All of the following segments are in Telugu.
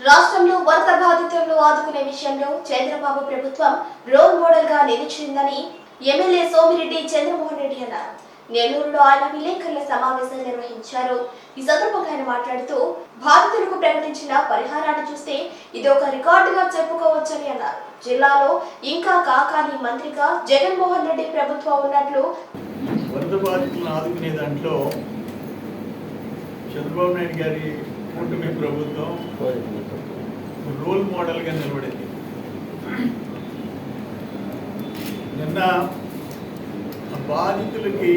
రాష్ట్రంలో వరద బాధితులను ఆదుకునే విషయంలో చంద్రబాబు ప్రభుత్వం రోల్ మోడల్గా నిలిచిందని ఎమ్మెల్యే సోమిరెడ్డి చంద్రమోహన్ రెడ్డి అన్నారు. నెల్లూరులో ఆయన విలేకరుల సమావేశం నిర్వహించారు. ఈ సందర్భంగా ఆయన మాట్లాడుతూ బాధితులకు ప్రకటించిన పరిహారాన్ని చూస్తే ఇది ఒక రికార్డుగా చెప్పుకోవచ్చని అన్నారు. జిల్లాలో ఇంకా కాకాని మంత్రిగా జగన్మోహన్ రెడ్డి ప్రభుత్వం ఉన్నట్లు వరద బాధితులను ఆదుకునే దాంట్లో చంద్రబాబు నాయుడు గారి కూటమి ప్రభుత్వం రోల్ మోడల్గా నిలబడింది. నిన్న బాధితులకి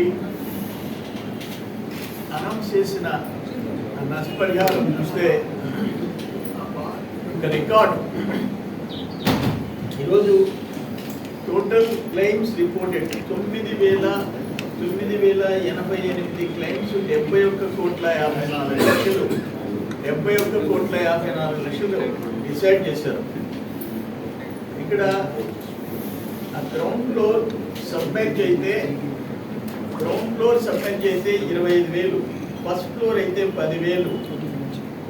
అనౌన్స్ చేసిన నష్టపరిహారం చూస్తే ఒక రికార్డు. ఈరోజు టోటల్ క్లెయిమ్స్ రిపోర్టెడ్ తొమ్మిది వేల తొమ్మిది వేల ఎనభై ఎనిమిది క్లెయిమ్స్ డెబ్బై ఒక్క కోట్ల యాభై నాలుగు ముప్పై ఒక్క కోట్ల యాభై నాలుగు లక్షలు డిసైడ్ చేశారు. ఇక్కడ ఆ గ్రౌండ్ ఫ్లోర్ సబ్మెర్జ్ అయితే గ్రౌండ్ ఫ్లోర్ సబ్మెర్జ్ అయితే ఇరవై ఐదు వేలు ఫస్ట్ ఫ్లోర్ అయితే పదివేలు.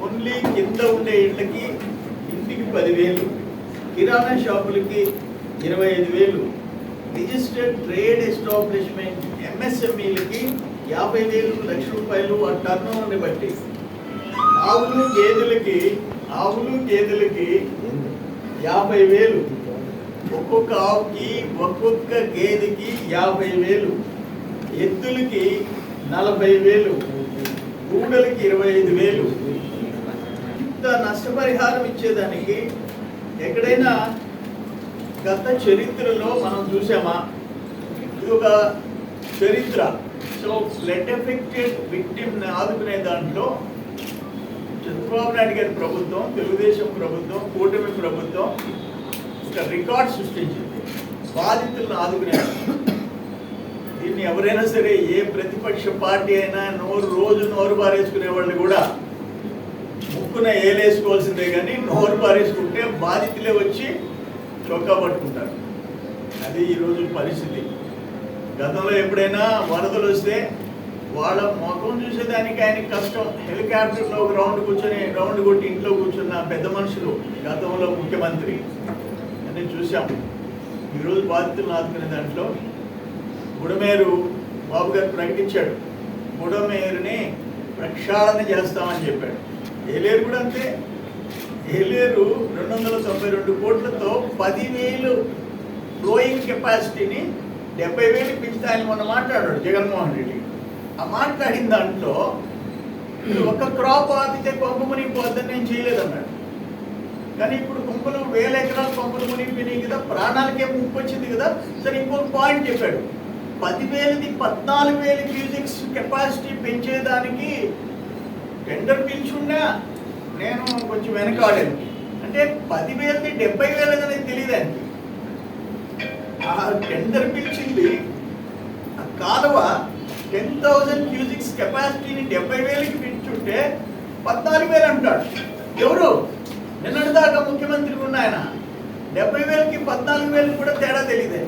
ఓన్లీ కింద ఉండే ఇళ్ళకి ఇంటికి పదివేలు కిరాణా షాపులకి ఇరవై ఐదు వేలు. రిజిస్టర్డ్ ట్రేడ్ ఎస్టాబ్లిష్మెంట్ ఎంఎస్ఎంఈలకి యాభై వేలు లక్ష రూపాయలు ఆ టర్న్ బట్టి. ఆవులు గేదెలకి ఆవులు గేదెలకి యాభై వేలు. ఒక్కొక్క ఆవుకి ఒక్కొక్క గేదెకి యాభై వేలు. ఎద్దులకి నలభై వేలు. దూడలకి ఇరవై ఐదు వేలు. ఇంత నష్టపరిహారం ఇచ్చేదానికి ఎక్కడైనా గత చరిత్రలో మనం చూసామా? ఇది ఒక చరిత్ర. సో ఫ్లడ్ ఎఫెక్టెడ్ విక్టిమ్ని ఆదుకునే దాంట్లో చంద్రబాబు నాయుడు గారి ప్రభుత్వం తెలుగుదేశం ప్రభుత్వం కూటమి ప్రభుత్వం ఒక రికార్డ్ సృష్టించింది. బాధితులను ఆదుకునే దీన్ని ఎవరైనా సరే ఏ ప్రతిపక్ష పార్టీ అయినా నోరు రోజు నోరు పారేసుకునే వాళ్ళు కూడా ముక్కున ఏలేసుకోవాల్సిందే కానీ నోరు పారేసుకుంటే బాధితులే వచ్చి చొక్కా పట్టుకుంటారు. అది ఈరోజు పరిస్థితి. గతంలో ఎప్పుడైనా వరదలు వస్తే వాళ్ళ ముఖం చూసేదానికి ఆయనకి కష్టం. హెలికాప్టర్లో ఒక కూర్చొని రౌండ్ కొట్టి ఇంట్లో కూర్చున్న పెద్ద మనుషులు గతంలో ముఖ్యమంత్రి. అని చూసాం ఈరోజు బాధితులను ఆదుకునే దాంట్లో బుడమేరు బాబు గారు ప్రకటించాడు. బుడమేరుని ప్రక్షాళన చేస్తామని చెప్పాడు. ఏలేరు కూడా అంతే. ఏలేరు రెండు వందల తొంభై రెండు కోట్లతో పదివేలు ఫ్లోయింగ్ కెపాసిటీని డెబ్బై వేలు పెంచుతాయని మొన్న మాట్లాడాడు జగన్మోహన్ రెడ్డి. ఆ మాట్లాడిన దాంట్లో ఒక క్రాప్ ఆపితే కొంపు మునిగిపోద్దని నేను చేయలేదన్నాడు. కానీ ఇప్పుడు కుంపలు వేల ఎకరాలు కొంపలు మునిగిపోయినాయి కదా ప్రాణాలకే ముప్పు వచ్చింది కదా సరే ఇంకొక పాయింట్ చెప్పాడు. పదివేలది పద్నాలుగు వేల క్యూజిక్స్ కెపాసిటీ పెంచేదానికి టెండర్ పిలిచున్నా నేను కొంచెం వెనకాడాను అంటే పదివేలది డెబ్బై వేలది అనేది తెలియదు ఆ టెండర్ పిలిచింది ఆ థౌజండ్ క్యూజిక్స్ కెపాసిటీని డెబ్బై వేలకి పెంచుంటే పద్నాలుగు వేలు అంటాడు ఎవరు? నిన్నటిదాకా ముఖ్యమంత్రి ఉన్న ఆయన. డెబ్బై వేలకి పద్నాలుగు వేలకి కూడా తేడా తెలియదు